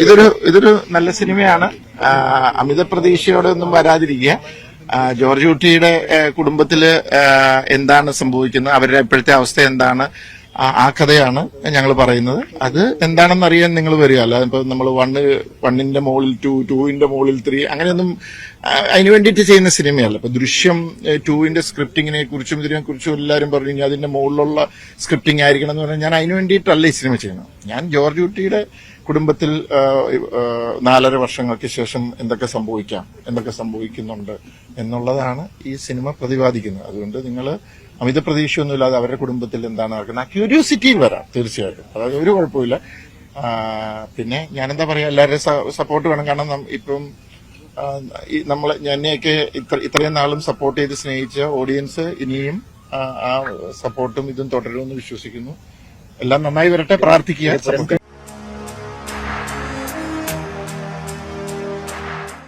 ഇതൊരു ഇതൊരു നല്ല സിനിമയാണ്. അമിത പ്രതീക്ഷയോടെ ഒന്നും വരാതിരിക്കുക. ജോർജ് കുട്ടിയുടെ കുടുംബത്തിൽ എന്താണ് സംഭവിക്കുന്നത്? അവരുടെ ഇപ്പോഴത്തെ അവസ്ഥ എന്താണ്? ആ- കഥയാണ് ഞങ്ങൾ പറയുന്നത്. അത് എന്താണെന്ന് അറിയാൻ നിങ്ങൾ വരിക. അല്ല ഇപ്പൊ നമ്മൾ വണ്ണ് വണ്ണിന്റെ മുകളിൽ ടു ടൂവിന്റെ മുകളിൽ ത്രീ അങ്ങനെയൊന്നും അതിന് വേണ്ടിയിട്ട് ചെയ്യുന്ന സിനിമയല്ല. ഇപ്പൊ ദൃശ്യം ടൂവിന്റെ സ്ക്രിപ്റ്റിങ്ങിനെ കുറിച്ചും ഇതിനെ കുറിച്ചും എല്ലാവരും പറഞ്ഞു കഴിഞ്ഞാൽ അതിന്റെ മുകളിലുള്ള സ്ക്രിപ്റ്റിംഗ് ആയിരിക്കണം എന്ന് പറഞ്ഞാൽ ഞാൻ അതിന് വേണ്ടിയിട്ടല്ല ഈ സിനിമ ചെയ്യുന്നത്. ഞാൻ ജോർജ് കുട്ടിയുടെ കുടുംബത്തിൽ നാലര വർഷങ്ങൾക്ക് ശേഷം എന്തൊക്കെ സംഭവിക്കാം എന്തൊക്കെ സംഭവിക്കുന്നുണ്ട് എന്നുള്ളതാണ് ഈ സിനിമ പ്രതിപാദിക്കുന്നത്. അതുകൊണ്ട് നിങ്ങൾ അമിത പ്രതീക്ഷയൊന്നുമില്ലാതെ അവരുടെ കുടുംബത്തിൽ എന്താണ് നടക്കുന്നത്? ആ ക്യൂരിയോസിറ്റിയിൽ വരാം തീർച്ചയായിട്ടും. അതായത് ഒരു കുഴപ്പമില്ല പിന്നെ ഞാനെന്താ പറയുക എല്ലാവരുടെയും സപ്പോർട്ട് വേണം. കാരണം ഇപ്പം നമ്മൾ എന്നെയൊക്കെ ഇത്ര ഇത്രയും നാളും സപ്പോർട്ട് ചെയ്ത് സ്നേഹിച്ച ഓഡിയൻസ് ഇനിയും ആ സപ്പോർട്ടും ഇതും തുടരുമെന്ന് വിശ്വസിക്കുന്നു. എല്ലാം നന്നായി വരട്ടെ പ്രാർത്ഥിക്കുക.